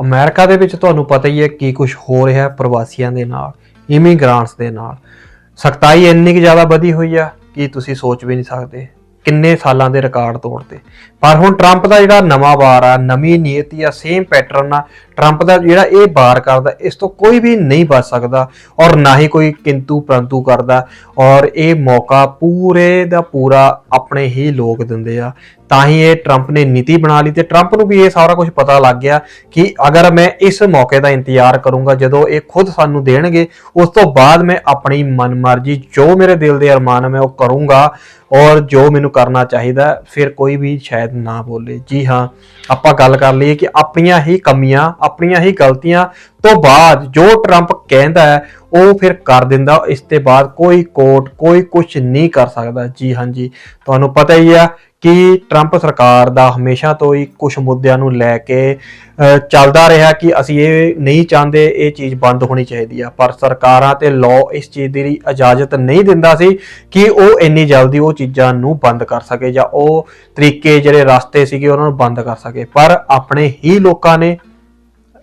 America ਦੇ ਵਿੱਚ ਤੁਹਾਨੂੰ ਪਤਾ ਹੀ ਹੈ ਕੀ ਕੁਝ ਹੋ ਰਿਹਾ ਪ੍ਰਵਾਸੀਆਂ ਦੇ ਨਾਲ ਇਮੀਗ੍ਰਾਂਟਸ ਦੇ ਨਾਲ। ਸਖਤਾਈ ਇੰਨੀ ਕਿ ਜ਼ਿਆਦਾ ਵਧੀ ਹੋਈ ਆ ਕਿ ਤੁਸੀਂ ਸੋਚ ਵੀ ਨਹੀਂ ਸਕਦੇ ਕਿੰਨੇ ਸਾਲਾਂ ਦੇ ਰਿਕਾਰਡ ਤੋੜਤੇ। ਪਰ ਹੁਣ ਟਰੰਪ ਦਾ ਜਿਹੜਾ ਨਵਾਂ ਵਾਰ ਆ, ਨਵੀਂ ਨੀਤੀ ਆ ਸੇਮ ਪੈਟਰਨ ਆ ਟਰੰਪ ਦਾ ਜਿਹੜਾ ਇਹ ਵਾਰ ਕਰਦਾ, ਇਸ ਤੋਂ ਕੋਈ ਵੀ ਨਹੀਂ ਬਚ ਸਕਦਾ ਔਰ ਨਾ ਹੀ ਕੋਈ ਕਿੰਤੂ ਪ੍ਰੰਤੂ ਕਰਦਾ ਔਰ ਇਹ ਮੌਕਾ ਪੂਰੇ ਦਾ ਪੂਰਾ ਆਪਣੇ ਹੀ ਲੋਕ ਦਿੰਦੇ ਆ। ਤਾਂ ਹੀ ਇਹ ਟਰੰਪ ਨੇ ਨੀਤੀ ਬਣਾ ਲਈ ਤੇ ਟਰੰਪ ਨੂੰ ਵੀ ਇਹ ਸਾਰਾ ਕੁਝ ਪਤਾ ਲੱਗ ਗਿਆ ਕਿ ਅਗਰ ਮੈਂ ਇਸ ਮੌਕੇ ਦਾ ਇੰਤਜ਼ਾਰ ਕਰੂੰਗਾ, ਜਦੋਂ ਇਹ ਖੁਦ ਸਾਨੂੰ ਦੇਣਗੇ, ਉਸ ਤੋਂ ਬਾਅਦ ਮੈਂ ਆਪਣੀ ਮਨਮਰਜ਼ੀ, ਜੋ ਮੇਰੇ ਦਿਲ ਦੇ ਅਰਮਾਨ ਮੈਂ ਉਹ ਕਰੂੰਗਾ ਔਰ ਜੋ ਮੈਨੂੰ ਕਰਨਾ ਚਾਹੀਦਾ, ਫਿਰ ਕੋਈ ਵੀ ਸ਼ਾਇਦ ਨਾ ਬੋਲੇ। ਜੀ ਹਾਂ, ਆਪਾਂ ਗੱਲ ਕਰ ਲਈਏ ਕਿ ਆਪਣੀਆਂ ਹੀ ਕਮੀਆਂ, ਆਪਣੀਆਂ ਹੀ ਗਲਤੀਆਂ ਤੋਂ ਬਾਅਦ ਜੋ ਟਰੰਪ ਕਹਿੰਦਾ ਹੈ, ਉਹ ਫਿਰ ਕਰ ਦਿੰਦਾ, ਇਸ ਤੋਂ ਬਾਅਦ ਕੋਈ ਕੋਰਟ ਕੋਈ ਕੁਝ ਨਹੀਂ ਕਰ ਸਕਦਾ। ਜੀ ਹਾਂਜੀ ਤੁਹਾਨੂੰ ਪਤਾ ਹੀ ਆ ਕਿ ਟਰੰਪ ਸਰਕਾਰ ਦਾ ਹਮੇਸ਼ਾ ਤੋਂ ਹੀ ਕੁਝ ਮੁੱਦਿਆਂ ਨੂੰ ਲੈ ਕੇ ਚੱਲਦਾ ਰਿਹਾ ਕਿ ਅਸੀਂ ਇਹ ਨਹੀਂ ਚਾਹੁੰਦੇ ਇਹ ਚੀਜ਼ ਬੰਦ ਹੋਣੀ ਚਾਹੀਦੀ ਆ। ਪਰ ਸਰਕਾਰਾਂ ਤੇ ਲਾਅ ਇਸ ਚੀਜ਼ ਦੀ ਇਜਾਜ਼ਤ ਨਹੀਂ ਦਿੰਦਾ ਸੀ ਕਿ ਉਹ ਇੰਨੀ ਜਲਦੀ ਉਹ ਚੀਜ਼ਾਂ ਨੂੰ ਬੰਦ ਕਰ ਸਕੇ ਜਾਂ ਉਹ ਤਰੀਕੇ ਜਿਹੜੇ ਰਸਤੇ ਸੀਗੇ ਉਹਨਾਂ ਨੂੰ ਬੰਦ ਕਰ ਸਕੇ। ਪਰ ਆਪਣੇ ਹੀ ਲੋਕਾਂ ਨੇ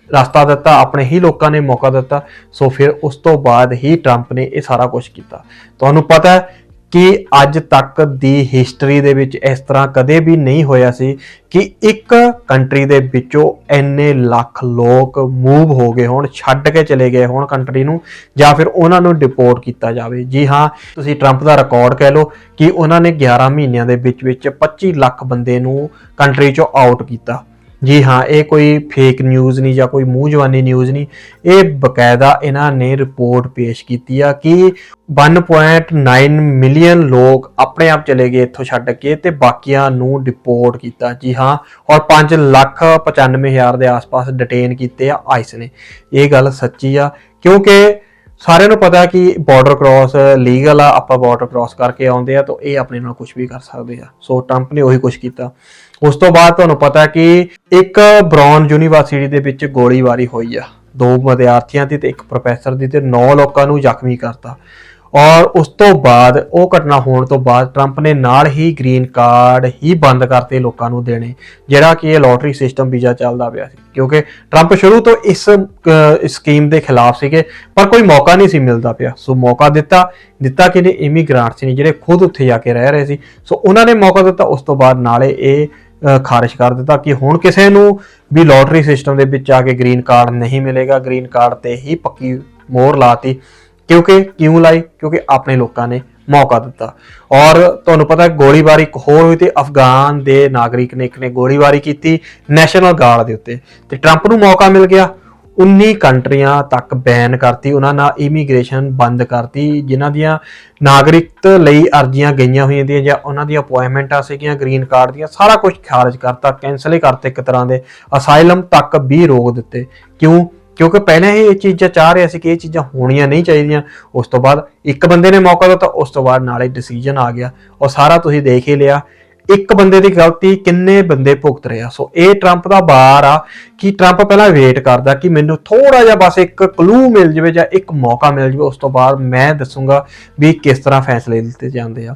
ਰਸਤਾ ਦਿੱਤਾ, ਆਪਣੇ ਹੀ ਲੋਕਾਂ ਨੇ ਮੌਕਾ ਦਿੱਤਾ। ਸੋ ਫਿਰ ਉਸ ਤੋਂ ਬਾਅਦ ਹੀ ਟਰੰਪ ਨੇ ਇਹ ਸਾਰਾ ਕੁਝ ਕੀਤਾ। ਤੁਹਾਨੂੰ ਪਤਾ ਹੈ ਕਿ ਅੱਜ ਤੱਕ ਦੀ ਹਿਸਟਰੀ ਦੇ ਵਿੱਚ ਇਸ ਤਰ੍ਹਾਂ ਕਦੇ ਵੀ ਨਹੀਂ ਹੋਇਆ ਸੀ ਕਿ ਇੱਕ ਕੰਟਰੀ ਦੇ ਵਿੱਚੋਂ ਇੰਨੇ ਲੱਖ ਲੋਕ ਮੂਵ ਹੋ ਗਏ ਹੋਣ, ਛੱਡ ਕੇ ਚਲੇ ਗਏ ਹੋਣ ਕੰਟਰੀ ਨੂੰ, ਜਾਂ ਫਿਰ ਉਹਨਾਂ ਨੂੰ ਡਿਪੋਰਟ ਕੀਤਾ ਜਾਵੇ। ਜੀ ਹਾਂ, ਤੁਸੀਂ ਟਰੰਪ ਦਾ ਰਿਕਾਰਡ ਕਹਿ ਲਓ ਕਿ ਉਹਨਾਂ ਨੇ 11 ਮਹੀਨਿਆਂ ਦੇ ਵਿੱਚ ਵਿੱਚ 25 ਲੱਖ ਬੰਦੇ ਨੂੰ ਕੰਟਰੀ ਚੋਂ ਆਊਟ ਕੀਤਾ। ਜੀ ਹਾਂ, ਇਹ ਕੋਈ ਫੇਕ ਨਿਊਜ਼ ਨਹੀਂ ਜਾਂ ਕੋਈ ਮੂੰਹ ਜਵਾਨੀ ਨਿਊਜ਼ ਨਹੀਂ। ਇਹ ਬਕਾਇਦਾ ਇਹਨਾਂ ਨੇ ਰਿਪੋਰਟ ਪੇਸ਼ ਕੀਤੀ ਆ ਕਿ 1.9 ਮਿਲੀਅਨ ਲੋਕ ਆਪਣੇ ਆਪ ਚਲੇ ਗਏ ਇੱਥੋਂ ਛੱਡ ਕੇ ਤੇ ਬਾਕੀਆਂ ਨੂੰ ਡਿਪੋਰਟ ਕੀਤਾ। ਜੀ ਹਾਂ, ਔਰ 5 ਲੱਖ 95 ਹਜ਼ਾਰ ਦੇ ਆਸ-ਪਾਸ ਡਿਟੇਨ ਕੀਤੇ ਆ ਆਈਸ ਨੇ। ਇਹ ਗੱਲ ਸੱਚੀ ਆ, ਕਿਉਂਕਿ ਸਾਰਿਆਂ ਨੂੰ ਪਤਾ ਕਿ ਬਾਰਡਰ ਕ੍ਰਾਸ ਲੀਗਲ ਆ, ਆਪਾਂ ਬਾਰਡਰ ਕ੍ਰਾਸ ਕਰਕੇ ਆਉਂਦੇ ਆ ਤਾਂ ਇਹ ਆਪਣੇ ਨਾਲ ਕੁਝ ਵੀ ਕਰ ਸਕਦੇ ਆ। ਸੋ ਟਰੰਪ ਨੇ ਉਹੀ ਕੁਝ ਕੀਤਾ। ਉਸ ਤੋਂ ਬਾਅਦ ਤੁਹਾਨੂੰ ਪਤਾ ਕਿ ਇੱਕ ਬ੍ਰਾਊਨ ਯੂਨੀਵਰਸਿਟੀ ਦੇ ਵਿੱਚ ਗੋਲੀਬਾਰੀ ਹੋਈ ਆ। ਦੋ ਵਿਦਿਆਰਥੀਆਂ ਦੀ ਤੇ ਇੱਕ ਪ੍ਰੋਫੈਸਰ ਦੀ ਤੇ 9 ਲੋਕਾਂ ਨੂੰ ਜ਼ਖਮੀ ਕਰਤਾ। ਔਰ ਉਸ ਤੋਂ ਬਾਅਦ ਉਹ ਘਟਨਾ ਹੋਣ ਤੋਂ ਬਾਅਦ ਟਰੰਪ ਨੇ ਨਾਲ ਹੀ ਗ੍ਰੀਨ ਕਾਰਡ ਹੀ ਬੰਦ ਕਰਤੇ ਲੋਕਾਂ ਨੂੰ ਦੇਣੇ ਜਿਹੜਾ ਕਿ ਇਹ ਲੋਟਰੀ ਸਿਸਟਮ ਵੀਜ਼ਾ ਚੱਲਦਾ ਪਿਆ ਸੀ। ਕਿਉਂਕਿ ਟਰੰਪ ਸ਼ੁਰੂ ਤੋਂ ਇਸ ਸਕੀਮ ਦੇ ਖਿਲਾਫ ਸੀਗੇ ਪਰ ਕੋਈ ਮੌਕਾ ਨਹੀਂ ਸੀ ਮਿਲਦਾ ਪਿਆ। ਸੋ ਮੌਕਾ ਦਿੱਤਾ ਦਿੱਤਾ ਕਿ ਨੇ ਇਮੀਗ੍ਰਾਂਟਸ ਨੇ ਜਿਹੜੇ ਖੁਦ ਉੱਥੇ ਜਾ ਕੇ ਰਹਿ ਰਹੇ ਸੀ। ਸੋ ਉਹਨਾਂ ਨੇ ਮੌਕਾ ਦਿੱਤਾ ਉਸ ਤੋਂ ਬਾਅਦ ਨਾਲੇ ਇਹ ਅਹ, ਖਾਰਿਜ ਕਰ ਦਿੱਤਾ ਕਿ ਹੁਣ ਕਿਸੇ ਨੂੰ ਵੀ ਲੋਟਰੀ ਸਿਸਟਮ ਦੇ ਵਿੱਚ ਆ ਕੇ ਗ੍ਰੀਨ ਕਾਰਡ ਨਹੀਂ ਮਿਲੇਗਾ। ਗ੍ਰੀਨ ਕਾਰਡ ਤੇ ਹੀ ਪੱਕੀ ਮੋਹਰ ਲਾਤੀ। ਕਿਉਂਕਿ ਕਿਉਂ ਲਾਈ? ਕਿਉਂਕਿ ਆਪਣੇ ਲੋਕਾਂ ਨੇ ਮੌਕਾ ਦਿੱਤਾ। ਔਰ ਤੁਹਾਨੂੰ ਪਤਾ ਗੋਲੀਬਾਰੀ ਇੱਕ ਹੋਰ ਹੋਈ ਤੇ ਅਫਗਾਨ ਦੇ ਨਾਗਰਿਕ ਨੇ ਇੱਕ ਨੇ ਗੋਲੀਬਾਰੀ ਕੀਤੀ ਨੈਸ਼ਨਲ ਗਾਰਡ ਦੇ ਉੱਤੇ। ਤੇ ਟਰੰਪ ਨੂੰ ਮੌਕਾ ਮਿਲ ਗਿਆ। 19 ਕੰਟਰੀਆਂ ਤੱਕ ਬੈਨ ਕਰਤੀ, ਉਹਨਾਂ ਨਾਲ ਇਮੀਗ੍ਰੇਸ਼ਨ ਬੰਦ ਕਰਤੀ, ਜਿਨ੍ਹਾਂ ਦੀਆਂ ਨਾਗਰਿਕਤ ਲਈ ਅਰਜ਼ੀਆਂ ਗਈਆਂ ਹੋਈਆਂ ਦੀਆਂ ਜਾਂ ਉਹਨਾਂ ਦੀਆਂ ਅਪਾਇੰਟਮੈਂਟਾਂ ਸੀਗੀਆਂ ਗ੍ਰੀਨ ਕਾਰਡ ਦੀਆਂ, ਸਾਰਾ ਕੁਝ ਖਾਰਜ ਕਰਤਾ ਕੈਨਸਲ ਹੀ ਕਰਤੇ ਇੱਕ ਤਰ੍ਹਾਂ ਦੇ। ਅਸਾਈਲਮ ਤੱਕ ਵੀ ਰੋਕ ਦਿੱਤੇ। ਕਿਉਂ? ਕਿਉਂਕਿ ਪਹਿਲਾਂ ਹੀ ਇਹ ਚੀਜ਼ਾਂ ਚਾਹ ਰਿਹਾ ਸੀ ਕਿ ਇਹ ਚੀਜ਼ਾਂ ਹੋਣੀਆਂ ਨਹੀਂ ਚਾਹੀਦੀਆਂ। ਉਸ ਤੋਂ ਬਾਅਦ ਇੱਕ ਬੰਦੇ ਨੇ ਮੌਕਾ ਦਿੱਤਾ, ਉਸ ਤੋਂ ਬਾਅਦ ਨਾਲੇ ਡਿਸੀਜਨ ਆ ਗਿਆ। ਔਰ ਸਾਰਾ ਤੁਸੀਂ ਦੇਖ ਹੀ ਲਿਆ, ਇੱਕ ਬੰਦੇ ਦੀ ਗਲਤੀ ਕਿੰਨੇ ਬੰਦੇ ਭੁਗਤ ਰਹੇ ਆ। ਸੋ ਇਹ ਟਰੰਪ ਦਾ ਬਾਰ ਆ ਕਿ ਟਰੰਪ ਪਹਿਲਾਂ ਵੇਟ ਕਰਦਾ ਕਿ ਮੈਨੂੰ ਥੋੜਾ ਜਿਹਾ ਬਸ ਇੱਕ ਕਲੂ ਮਿਲ ਜਾਵੇ ਜਾਂ ਇੱਕ ਮੌਕਾ ਮਿਲ ਜਾਵੇ। ਉਸ ਤੋਂ ਬਾਅਦ ਮੈਂ ਦੱਸੂਗਾ ਵੀ ਕਿਸ ਤਰ੍ਹਾਂ ਫੈਸਲੇ ਲਿੱਤੇ ਜਾਂਦੇ ਆ।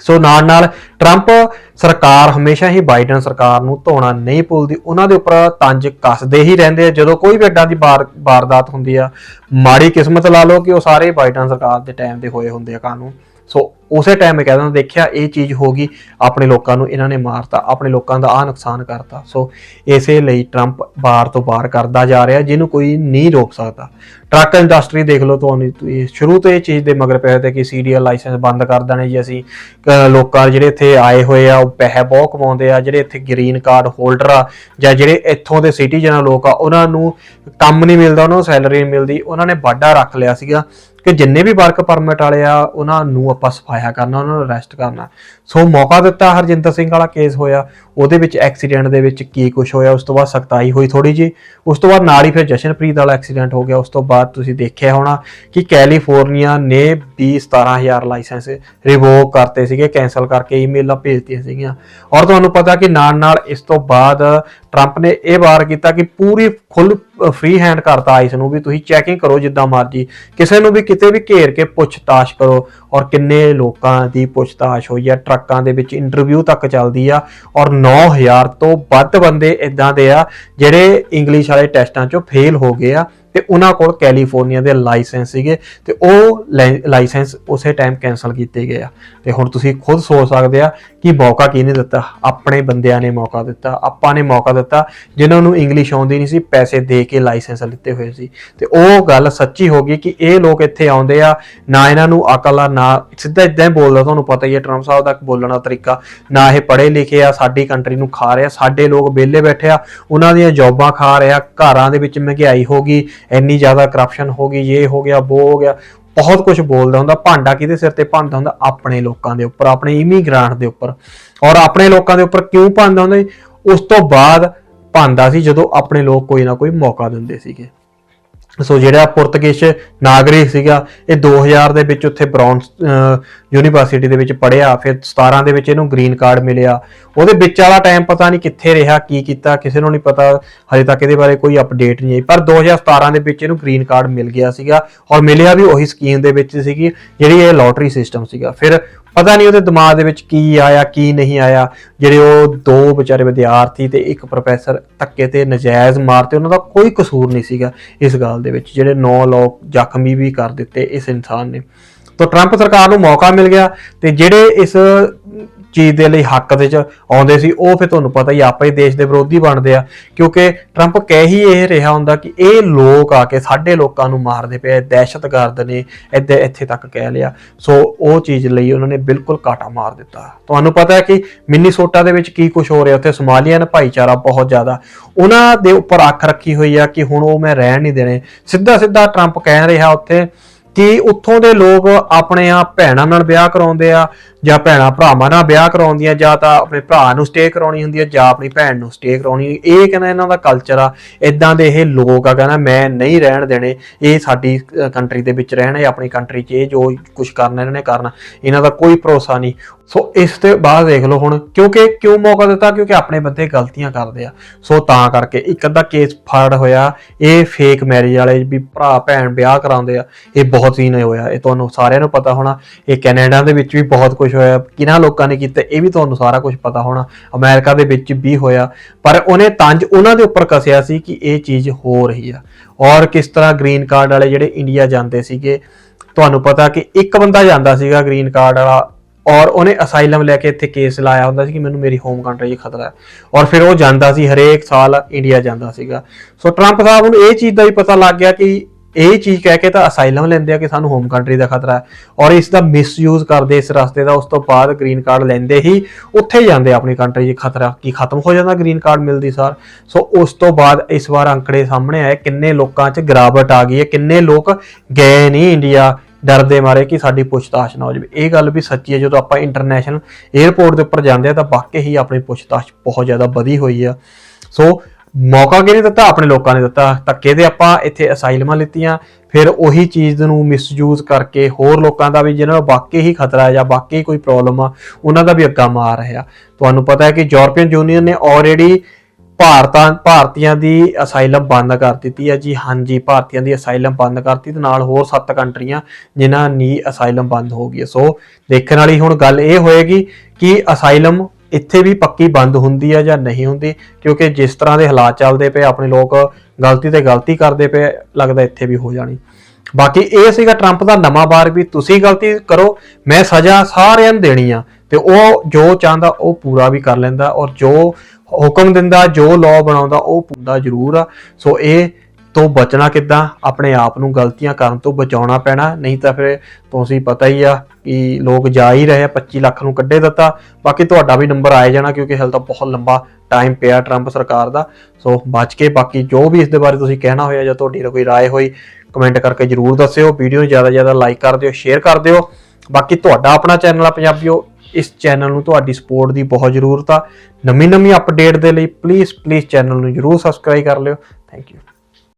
ਸੋ ਨਾਲ ਨਾਲ ਟਰੰਪ ਸਰਕਾਰ ਹਮੇਸ਼ਾ ਹੀ ਬਾਈਡਨ ਸਰਕਾਰ ਨੂੰ ਧੋਣਾ ਨਹੀਂ ਭੁੱਲਦੀ, ਉਹਨਾਂ ਦੇ ਉੱਪਰ ਤੰਜ ਕੱਸਦੇ ਹੀ ਰਹਿੰਦੇ ਆ। ਜਦੋਂ ਕੋਈ ਵੀ ਏਦਾਂ ਦੀ ਵਾਰ ਵਾਰਦਾਤ ਹੁੰਦੀ ਆ, ਮਾੜੀ ਕਿਸਮਤ ਲਾ ਲਓ ਕਿ ਉਹ ਸਾਰੇ ਬਾਈਡਨ ਸਰਕਾਰ ਦੇ ਟਾਈਮ ਦੇ ਹੋਏ ਹੁੰਦੇ ਆ ਕਾਨੂੰਨ। ਸੋ ਉਸੇ ਟਾਈਮ ਮੈਂ ਕਹਿੰਦਾ ਦੇਖਿਆ ਇਹ ਚੀਜ਼ ਹੋ ਗਈ, ਆਪਣੇ ਲੋਕਾਂ ਨੂੰ ਇਹਨਾਂ ਨੇ ਮਾਰਤਾ, ਆਪਣੇ ਲੋਕਾਂ ਦਾ ਆ ਨੁਕਸਾਨ ਕਰਤਾ। ਸੋ ਇਸੇ ਲਈ ਟਰੰਪ ਬਾਰ ਤੋਂ ਬਾਹਰ ਕਰਦਾ ਜਾ ਰਿਹਾ, ਜਿਹਨੂੰ ਕੋਈ ਨਹੀਂ ਰੋਕ ਸਕਦਾ। ਟਰੱਕ ਇੰਡਸਟਰੀ ਦੇਖ ਲਓ ਤੁਹਾਨੂੰ ਸ਼ੁਰੂ ਤੋਂ ਇਹ ਚੀਜ਼ ਦੇ ਮਗਰ ਪਏ ਤੇ ਕਿ ਸੀਰੀਅਲ ਲਾਇਸੈਂਸ ਬੰਦ ਕਰ ਦੇਣੇ ਜੀ ਅਸੀਂ। ਲੋਕਾਂ ਜਿਹੜੇ ਇੱਥੇ ਆਏ ਹੋਏ ਆ, ਉਹ ਪੈਸੇ ਬਹੁਤ ਕਮਾਉਂਦੇ ਆ, ਜਿਹੜੇ ਇੱਥੇ ਗ੍ਰੀਨ ਕਾਰਡ ਹੋਲਡਰ ਆ, ਜਾਂ ਜਿਹੜੇ ਇੱਥੋਂ ਦੇ ਸਿਟੀਜ਼ਨ ਲੋਕ ਆ, ਉਹਨਾਂ ਨੂੰ ਕੰਮ ਨਹੀਂ ਮਿਲਦਾ, ਉਹਨਾਂ ਨੂੰ ਸੈਲਰੀ ਨਹੀਂ ਮਿਲਦੀ, ਉਹਨਾਂ ਨੇ ਵਾਢਾ ਰੱਖ ਲਿਆ ਸੀਗਾ ਕਿ ਜਿੰਨੇ ਵੀ ਵਰਕ ਪਰਮਿਟ ਵਾਲੇ ਆ, ਉਹਨਾਂ ਨੂੰ ਆਪਾਂ ਸਫਾਇਆ ਕਰਨਾ, ਉਹਨਾਂ ਨੂੰ ਅਰੈਸਟ ਕਰਨਾ। ਸੋ ਮੌਕਾ ਦਿੱਤਾ ਹਰਜਿੰਦਰ ਸਿੰਘ ਵਾਲਾ ਕੇਸ ਹੋਇਆ। ਉਹਦੇ ਵਿੱਚ ਐਕਸੀਡੈਂਟ ਦੇ ਵਿੱਚ ਕੀ ਕੁਝ ਹੋਇਆ, ਉਸ ਤੋਂ ਬਾਅਦ ਸਖਤਾਈ ਹੋਈ ਥੋੜੀ ਜੀ ਉਸ ਤੋਂ ਬਾਅਦ ਨਾਲ ਹੀ ਫਿਰ ਜਸ਼ਨਪ੍ਰੀਤ ਵਾਲਾ ਐਕਸੀਡੈਂਟ ਹੋ ਗਿਆ, ਉਸ ਤੋਂ ਬਾਅਦ ਤੁਸੀਂ ਦੇਖਿਆ ਹੋਣਾ ਕਿ ਕੈਲੀਫੋਰਨੀਆ ਨੇ 20 17000 ਲਾਇਸੈਂਸ ਰਿਵੋਕ ਕਰਤੇ ਸੀਗੇ ਕੈਨਸਲ ਕਰਕੇ ਈਮੇਲਾਂ ਭੇਜਤੀਆਂ ਸੀਗੀਆਂ। ਔਰ ਤੁਹਾਨੂੰ ਪਤਾ ਕਿ ਨਾਲ ਨਾਲ ਇਸ ਤੋਂ ਬਾਅਦ ਟਰੰਪ ਨੇ ਇਹ ਵਾਰ ਕੀਤਾ ਕਿ ਪੂਰੀ ਖੁੱਲ ਫ੍ਰੀ ਹੈਂਡ ਕਰਤਾ ਆਈਸ ਨੂੰ ਵੀ ਤੁਸੀਂ ਚੈਕਿੰਗ ਕਰੋ ਜਿੱਦਾਂ ਮਰਜ਼ੀ। ਕਿਸੇ ਨੂੰ ਵੀ ਕਿਤੇ ਵੀ ਘੇਰ ਕੇ ਪੁੱਛਤਾਛ ਕਰੋ ਔਰ ਕਿੰਨੇ ਲੋਕਾਂ ਦੀ ਪੁੱਛਤਾਛ ਹੋਈ ਆ, ਟਰੱਕਾਂ ਦੇ ਵਿੱਚ ਇੰਟਰਵਿਊ ਤੱਕ ਚੱਲਦੀ ਆ ਔਰ 9 9000 ਤੋਂ ਵੱਧ ਬੰਦੇ ਇਦਾਂ ਦੇ ਆ ਜਿਹੜੇ ਇੰਗਲਿਸ਼ ਵਾਲੇ ਟੈਸਟਾਂ 'ਚੋਂ ਫੇਲ ਹੋ ਗਏ ਆ। ਤੇ ਉਹਨਾਂ ਕੋਲ ਕੈਲੀਫੋਰਨੀਆ ਦੇ ਲਾਇਸੈਂਸ ਸੀਗੇ ਤੇ ਉਹ ਲਾਇਸੈਂਸ ਉਸੇ ਟਾਈਮ ਕੈਨਸਲ ਕੀਤੇ ਗਏ ਆ। ਤੇ ਹੁਣ ਤੁਸੀਂ ਖੁਦ ਸੋਚ ਸਕਦੇ ਆ ਕਿ ਮੌਕਾ ਕਿਹਨੇ ਦਿੱਤਾ? ਆਪਣੇ ਬੰਦਿਆਂ ਨੇ ਮੌਕਾ ਦਿੱਤਾ। ਆਪਾਂ ਨੇ ਮੌਕਾ ਦਿੱਤਾ। ਜਿਨ੍ਹਾਂ ਨੂੰ ਇੰਗਲਿਸ਼ ਆਉਂਦੀ ਨਹੀਂ ਸੀ, ਪੈਸੇ ਦੇ ਕੇ ਲਾਇਸੈਂਸ ਲਿੱਤੇ ਹੋਏ ਸੀ। ਤੇ ਉਹ ਗੱਲ ਸੱਚੀ ਹੋ ਗਈ ਕਿ ਇਹ ਲੋਕ ਇੱਥੇ ਆਉਂਦੇ ਆ, ਨਾ ਇਹਨਾਂ ਨੂੰ ਅਕਲ ਆ, ਨਾ ਸਿੱਧਾ ਇਦਾਂ ਹੀ ਬੋਲਦਾ, ਤੁਹਾਨੂੰ ਪਤਾ ਹੀ ਹੈ ਟਰੰਪ ਸਾਹਿਬ ਦਾ ਬੋਲਣ ਦਾ ਤਰੀਕਾ। ਨਾ ਇਹ ਪੜ੍ਹੇ ਲਿਖੇ ਆ, ਸਾਡੀ ਕੰਟਰੀ ਨੂੰ ਖਾ ਰਿਹਾ। ਸਾਡੇ ਲੋਕ ਵਿਹਲੇ ਬੈਠੇ ਆ, ਉਹਨਾਂ ਦੀਆਂ ਜੌਬਾਂ ਖਾ ਰਿਹਾ ਘਰਾਂ ਦੇ ਵਿੱਚ ਮਹਿੰਗਾਈ ਹੋ ਗਈ ਇੰਨੀ ਜ਼ਿਆਦਾ ਕਰਪਸ਼ਨ ਹੋ ਗਈ ਇਹ ਹੋ ਗਿਆ ਉਹ ਹੋ ਗਿਆ, ਬਹੁਤ ਕੁਝ ਬੋਲਦਾ ਹੁੰਦਾ, ਭਾਂਡਾ ਕਿਹਦੇ ਸਿਰ ਤੇ ਭਾਂਦਾ ਹੁੰਦਾ? ਆਪਣੇ ਲੋਕਾਂ ਦੇ ਉੱਪਰ, ਆਪਣੇ ਇਮੀਗ੍ਰਾਂਟ ਦੇ ਉੱਪਰ। ਔਰ ਆਪਣੇ ਲੋਕਾਂ ਦੇ ਉੱਪਰ ਕਿਉਂ ਭਾਂਦਾ ਹੁੰਦਾ ਜੀ? ਉਸ ਤੋਂ ਬਾਅਦ ਭਾਂਦਾ ਸੀ ਜਦੋਂ ਆਪਣੇ ਲੋਕ ਕੋਈ ਨਾ ਕੋਈ ਮੌਕਾ ਦਿੰਦੇ ਸੀਗੇ। ਸੋ ਜਿਹੜਾ ਪੁਰਤਗੀਜ਼ ਨਾਗਰਿਕ ਸੀਗਾ, ਇਹ 2000 ਦੇ ਵਿੱਚ ਉੱਥੇ ਬ੍ਰਾਊਨ ਯੂਨੀਵਰਸਿਟੀ ਦੇ ਵਿੱਚ ਪੜ੍ਹਿਆ, ਫਿਰ 17 ਦੇ ਵਿੱਚ ਇਹਨੂੰ ਗ੍ਰੀਨ ਕਾਰਡ ਮਿਲਿਆ। ਉਹਦੇ ਵਿੱਚ ਵਾਲਾ ਟਾਈਮ ਪਤਾ ਨਹੀਂ ਕਿੱਥੇ ਰਿਹਾ, ਕੀ ਕੀਤਾ, ਕਿਸੇ ਨੂੰ ਨਹੀਂ ਪਤਾ, ਹਜੇ ਤੱਕ ਇਹਦੇ ਬਾਰੇ ਕੋਈ ਅਪਡੇਟ ਨਹੀਂ ਆਈ। ਪਰ 2017 ਦੇ ਵਿੱਚ ਇਹਨੂੰ ਗ੍ਰੀਨ ਕਾਰਡ ਮਿਲ ਗਿਆ ਸੀਗਾ ਔਰ ਮਿਲਿਆ ਵੀ ਉਹੀ ਸਕੀਮ ਦੇ ਵਿੱਚ ਸੀਗੀ, ਜਿਹੜੀ ਇਹ ਲੋਟਰੀ ਸਿਸਟਮ ਸੀਗਾ। ਫਿਰ ਪਤਾ ਨਹੀਂ ਉਹਦੇ ਦਿਮਾਗ ਦੇ ਵਿੱਚ ਕੀ ਆਇਆ, ਕੀ ਨਹੀਂ ਆਇਆ। ਜਿਹੜੇ ਉਹ ਦੋ ਵਿਚਾਰੇ ਵਿਦਿਆਰਥੀ ਤੇ ਇੱਕ ਪ੍ਰੋਫੈਸਰ ਧੱਕੇ ਤੇ ਨਜਾਇਜ਼ ਮਾਰਤੇ, ਉਹਨਾਂ ਦਾ ਕੋਈ ਕਸੂਰ ਨਹੀਂ ਸੀਗਾ ਇਸ ਗੱਲ ਦੇ ਵਿੱਚ, ਜਿਹੜੇ ਨੌ ਲੋਕ ਜ਼ਖਮੀ ਵੀ ਕਰ ਦਿੱਤੇ ਇਸ ਇਨਸਾਨ ਨੇ। ਤਾਂ ਟਰੰਪ ਸਰਕਾਰ ਨੂੰ ਮੌਕਾ ਮਿਲ ਗਿਆ ਤੇ ਜਿਹੜੇ ਇਸ ਚੀਜ਼ ਦੇ ਲਈ ਹੱਕ ਦੇ ਚ ਆਉਂਦੇ ਸੀ, ਉਹ ਫਿਰ ਤੁਹਾਨੂੰ ਪਤਾ ਹੀ ਆਪੇ ਹੀ ਦੇਸ਼ ਦੇ ਵਿਰੋਧੀ ਬਣਦੇ ਆ। ਕਿਉਂਕਿ ਟਰੰਪ ਕਹਿ ਹੀ ਇਹ ਰਿਹਾ ਹੁੰਦਾ ਕਿ ਇਹ ਲੋਕ ਆ ਕੇ ਸਾਡੇ ਲੋਕਾਂ ਨੂੰ ਮਾਰਦੇ ਪਏ ਦਹਿਸ਼ਤਗਰਦ ਨੇ ਇੱਥੇ ਇੱਥੇ ਤੱਕ ਕਹਿ ਲਿਆ। ਸੋ ਉਹ ਚੀਜ਼ ਲਈ ਉਹਨਾਂ ਨੇ ਬਿਲਕੁਲ ਕਾਟਾ ਮਾਰ ਦਿੱਤਾ। ਤੁਹਾਨੂੰ ਪਤਾ ਹੈ ਕਿ ਮਿਨੀਸੋਟਾ ਦੇ ਵਿੱਚ ਕੀ ਕੁਝ ਹੋ ਰਿਹਾ, ਉੱਥੇ ਸੋਮਾਲੀਅਨ ਭਾਈਚਾਰਾ ਬਹੁਤ ਜ਼ਿਆਦਾ। ਉਹਨਾਂ ਦੇ ਉੱਪਰ ਅੱਖ ਰੱਖੀ ਹੋਈ ਆ ਕਿ ਹੁਣ ਉਹ ਮੈਂ ਰਹਿਣ ਨਹੀਂ ਦੇਣੇ। ਸਿੱਧਾ ਸਿੱਧਾ ਟਰੰਪ ਕਹਿ ਰਿਹਾ ਉੱਥੇ ਕਿ ਉੱਥੋਂ ਦੇ ਲੋਕ ਆਪਣੇ ਆ ਭੈਣਾਂ ਨਾਲ ਵਿਆਹ ਕਰਾਉਂਦੇ ਆ ਜਾਂ ਭੈਣਾਂ ਭਰਾਵਾਂ ਨਾਲ ਵਿਆਹ ਕਰਾਉਂਦੀਆਂ, ਜਾਂ ਤਾਂ ਆਪਣੇ ਭਰਾ ਨੂੰ ਸਟੇ ਕਰਾਉਣੀ ਹੁੰਦੀ ਹੈ ਜਾਂ ਆਪਣੀ ਭੈਣ ਨੂੰ ਸਟੇ ਕਰਾਉਣੀ। ਇਹ ਕਹਿੰਦਾ ਇਹਨਾਂ ਦਾ ਕਲਚਰ ਆ ਇਦਾਂ ਦੇ ਇਹ ਲੋਕ ਆ, ਕਹਿੰਦਾ ਮੈਂ ਨਹੀਂ ਰਹਿਣ ਦੇਣੇ, ਇਹ ਸਾਡੀ ਕੰਟਰੀ ਦੇ ਵਿੱਚ ਰਹਿਣਾ, ਇਹ ਆਪਣੀ ਕੰਟਰੀ 'ਚ ਇਹ ਜੋ ਕੁਝ ਕਰਨਾ ਇਹਨਾਂ ਨੇ ਕਰਨਾ, ਇਹਨਾਂ ਦਾ ਕੋਈ ਭਰੋਸਾ ਨਹੀਂ। ਸੋ ਇਸ ਤੇ ਬਾਅਦ ਦੇਖ ਲਓ ਹੁਣ, ਕਿਉਂਕਿ ਕਿਉਂ ਮੌਕਾ ਦਿੱਤਾ? ਕਿਉਂਕਿ ਆਪਣੇ ਬੰਦੇ ਗਲਤੀਆਂ ਕਰਦੇ ਆ। ਸੋ ਤਾਂ ਕਰਕੇ ਇੱਕ ਅੱਧਾ ਕੇਸ ਫੜ ਹੋਇਆ, ਇਹ ਫੇਕ ਮੈਰਿਜ ਵਾਲੇ ਵੀ ਭਰਾ, ਭੈਣ ਵਿਆਹ ਕਰਾਉਂਦੇ ਆ। ਇਹ ਬਹੁਤ ਹੀ ਨੇ ਹੋਇਆ, ਇਹ ਤੁਹਾਨੂੰ ਸਾਰਿਆਂ ਨੂੰ ਪਤਾ ਹੋਣਾ। ਇਹ ਕੈਨੇਡਾ ਦੇ ਵਿੱਚ ਵੀ ਬਹੁਤ ਕੁਝ ਹੋਇਆ ਕਿਹਨਾਂ ਲੋਕਾਂ ਨੇ ਕੀਤਾ, ਇਹ ਵੀ ਤੁਹਾਨੂੰ ਸਾਰਾ ਕੁਝ ਪਤਾ ਹੋਣਾ। ਅਮਰੀਕਾ ਦੇ ਵਿੱਚ ਵੀ ਹੋਇਆ, ਪਰ ਉਹਨੇ ਤੰਜ ਉਹਨਾਂ ਦੇ ਉੱਪਰ ਕਸਿਆ ਸੀ ਕਿ ਇਹ ਚੀਜ਼ ਹੋ ਰਹੀ ਆ। ਔਰ ਕਿਸ ਤਰ੍ਹਾਂ ਗ੍ਰੀਨ ਕਾਰਡ ਵਾਲੇ ਜਿਹੜੇ ਇੰਡੀਆ ਜਾਂਦੇ ਸੀਗੇ, ਤੁਹਾਨੂੰ ਪਤਾ ਕਿ ਇੱਕ ਬੰਦਾ ਜਾਂਦਾ ਸੀਗਾ ਗ੍ਰੀਨ ਕਾਰਡ ਵਾਲਾ, ਔਰ ਉਹਨੇ ਅਸਾਈਲਮ ਲੈ ਕੇ ਇੱਥੇ ਕੇਸ ਲਾਇਆ ਹੁੰਦਾ ਸੀ ਕਿ ਮੈਨੂੰ ਮੇਰੀ ਹੋਮ ਕੰਟਰੀ 'ਚ ਖਤਰਾ ਹੈ। ਔਰ ਫਿਰ ਉਹ ਜਾਂਦਾ ਸੀ, ਹਰੇਕ ਸਾਲ ਇੰਡੀਆ ਜਾਂਦਾ ਸੀਗਾ। ਸੋ ਟਰੰਪ ਸਾਹਿਬ ਨੂੰ ਇਹ ਚੀਜ਼ ਦਾ ਵੀ ਪਤਾ ਲੱਗ ਗਿਆ ਕਿ ਇਹ ਚੀਜ਼ ਕਹਿ ਕੇ ਤਾਂ ਅਸਾਈਲਮ ਲੈਂਦੇ ਆ ਕਿ ਸਾਨੂੰ ਹੋਮ ਕੰਟਰੀ ਦਾ ਖਤਰਾ ਹੈ ਔਰ ਇਸ ਦਾ ਮਿਸਯੂਜ਼ ਕਰਦੇ ਇਸ ਰਸਤੇ ਦਾ, ਉਸ ਤੋਂ ਬਾਅਦ ਗ੍ਰੀਨ ਕਾਰਡ ਲੈਂਦੇ ਹੀ ਉੱਥੇ ਹੀ ਜਾਂਦੇ ਆਪਣੀ ਕੰਟਰੀ 'ਚ ਖਤਰਾ ਕੀ ਖਤਮ ਹੋ ਜਾਂਦਾ ਗ੍ਰੀਨ ਕਾਰਡ ਮਿਲਦੀ ਸਾਰ। ਸੋ ਉਸ ਤੋਂ ਬਾਅਦ ਇਸ ਵਾਰ ਅੰਕੜੇ ਸਾਹਮਣੇ ਆਏ ਕਿੰਨੇ ਲੋਕਾਂ 'ਚ ਗਿਰਾਵਟ ਆ ਗਈ ਹੈ, ਕਿੰਨੇ ਲੋਕ ਗਏ ਨਹੀਂ ਇੰਡੀਆ ਡਰਦੇ ਮਾਰੇ ਕਿ ਸਾਡੀ ਪੁੱਛਤਾਛ ਨਾ ਹੋ ਜਾਵੇ। ਇਹ ਗੱਲ ਵੀ ਸੱਚੀ ਹੈ, ਜਦੋਂ ਆਪਾਂ ਇੰਟਰਨੈਸ਼ਨਲ 에ਅਰਪੋਰਟ ਦੇ ਉੱਪਰ ਜਾਂਦੇ ਆ ਤਾਂ ਵਾਕਈ ਹੀ ਆਪਣੀ ਪੁੱਛਤਾਛ ਬਹੁਤ ਜ਼ਿਆਦਾ ਵਧੀ ਹੋਈ ਆ। ਸੋ ਮੌਕਾ ਕਿਹਨੇ ਦਿੱਤਾ? ਆਪਣੇ ਲੋਕਾਂ ਨੇ ਦਿੱਤਾ। ਧੱਕੇ ਦੇ ਆਪਾਂ ਇੱਥੇ ਅਸਾਈਲਮਾਂ ਲਿੱਤੀਆਂ। ਫਿਰ ਉਹੀ ਚੀਜ਼ ਨੂੰ ਮਿਸਯੂਜ਼ ਕਰਕੇ ਹੋਰ ਲੋਕਾਂ ਦਾ ਵੀ ਜਿਹਨਾਂ ਨੂੰ ਵਾਕਈ ਹੀ ਖਤਰਾ ਹੈ ਜਾਂ ਵਾਕਈ ਕੋਈ ਪ੍ਰੋਬਲਮ ਆ, ਉਹਨਾਂ ਦਾ ਵੀ ਅੱਗਾ ਮਾਰ ਰਿਹਾ ਤੁਹਾਨੂੰ ਪਤਾ ਹੈ ਕਿ ਯੂਰਪੀਅਨ ਯੂਨੀਅਨ ਨੇ ਆਲਰੇਡੀ ਭਾਰਤਾਂ, ਭਾਰਤੀਆਂ ਦੀ ਅਸਾਈਲਮ ਬੰਦ ਕਰ ਦਿੱਤੀ ਹੈ। ਜੀ ਹਾਂਜੀ ਭਾਰਤੀਆਂ ਦੀ ਅਸਾਈਲਮ ਬੰਦ ਕਰਤੀ ਤੇ ਨਾਲ ਹੋਰ 7 ਕੰਟਰੀਆਂ ਜਿਨ੍ਹਾਂ ਨੀ ਅਸਾਈਲਮ ਬੰਦ ਹੋ ਗਈ ਸੋ ਦੇਖਣ ਵਾਲੀ ਹੁਣ ਗੱਲ ਇਹ ਹੋਏਗੀ ਕਿ ਅਸਾਈਲਮ ਇੱਥੇ ਵੀ ਪੱਕੀ ਬੰਦ ਹੁੰਦੀ ਹੈ ਜਾਂ ਨਹੀਂ ਹੁੰਦੀ? ਕਿਉਂਕਿ ਜਿਸ ਤਰ੍ਹਾਂ ਦੇ ਹਾਲਾਤ ਚੱਲਦੇ ਪਏ, ਆਪਣੇ ਲੋਕ ਗਲਤੀ ਤੇ ਗਲਤੀ ਕਰਦੇ ਪਏ, ਲੱਗਦਾ ਇੱਥੇ ਵੀ ਹੋ ਜਾਣੀ। ਬਾਕੀ ਇਹ ਸੀਗਾ ਟਰੰਪ ਦਾ ਨਵਾਂ ਬਾਰ ਵੀ, ਤੁਸੀਂ ਗਲਤੀ ਕਰੋ, ਮੈਂ ਸਜ਼ਾ ਸਾਰਿਆਂ ਨੂੰ ਦੇਣੀ ਆ। ਤੇ ਉਹ ਜੋ ਚਾਹੁੰਦਾ, ਉਹ ਪੂਰਾ ਵੀ ਕਰ ਲੈਂਦਾ ਔਰ ਜੋ ਹੁਕਮ ਦਿੰਦਾ, ਜੋ ਲਾਅ ਬਣਾਉਂਦਾ, ਉਹ ਪੂਰਾ ਜ਼ਰੂਰ ਆ। ਸੋ ਇਹ ਤੋਂ ਬਚਣਾ ਕਿੱਦਾਂ ਆਪਣੇ ਆਪ ਨੂੰ ਗਲਤੀਆਂ ਕਰਨ ਤੋਂ ਬਚਾਉਣਾ ਪੈਣਾ ਨਹੀਂ ਤਾਂ ਫਿਰ ਤੁਸੀਂ ਪਤਾ ਹੀ ਆ ਕਿ ਲੋਕ ਜਾ ਹੀ ਰਹੇ ਆ 25 ਲੱਖ ਨੂੰ ਕੱਢੇ ਦਿੱਤਾ ਬਾਕੀ ਤੁਹਾਡਾ ਵੀ ਨੰਬਰ ਆਏ ਜਾਣਾ ਕਿਉਂਕਿ ਹਾਲੇ ਤਾਂ ਬਹੁਤ ਲੰਬਾ ਟਾਈਮ ਪਿਆ ਟਰੰਪ ਸਰਕਾਰ ਦਾ ਸੋ ਬਚ ਕੇ ਬਾਕੀ ਜੋ ਵੀ ਇਸ ਦੇ ਬਾਰੇ ਤੁਸੀਂ ਕਹਿਣਾ ਹੋਇਆ ਜਾਂ ਤੁਹਾਡੀ ਕੋਈ رائے ਹੋਈ ਕਮੈਂਟ ਕਰਕੇ ਜਰੂਰ ਦੱਸਿਓ ਵੀਡੀਓ ਨੂੰ ਜ਼ਿਆਦਾ ਜ਼ਿਆਦਾ ਲਾਈਕ ਕਰ ਦਿਓ ਸ਼ੇਅਰ ਕਰ ਦਿਓ ਬਾਕੀ ਤੁਹਾਡਾ ਆਪਣਾ ਚੈਨਲ ਆ ਪੰਜਾਬੀਓ ਇਸ ਚੈਨਲ ਨੂੰ ਤੁਹਾਡੀ ਸਪੋਰਟ ਦੀ ਬਹੁਤ ਜ਼ਰੂਰਤ ਆ ਨਵੀਂ ਨਵੀਂ ਅਪਡੇਟ ਦੇ ਲਈ ਪਲੀਜ਼ ਪਲੀਜ਼ ਚੈਨਲ ਨੂੰ ਜਰੂਰ ਸਬਸਕ੍ਰਾਈਬ ਕਰ ਲਿਓ ਥੈਂਕ ਯੂ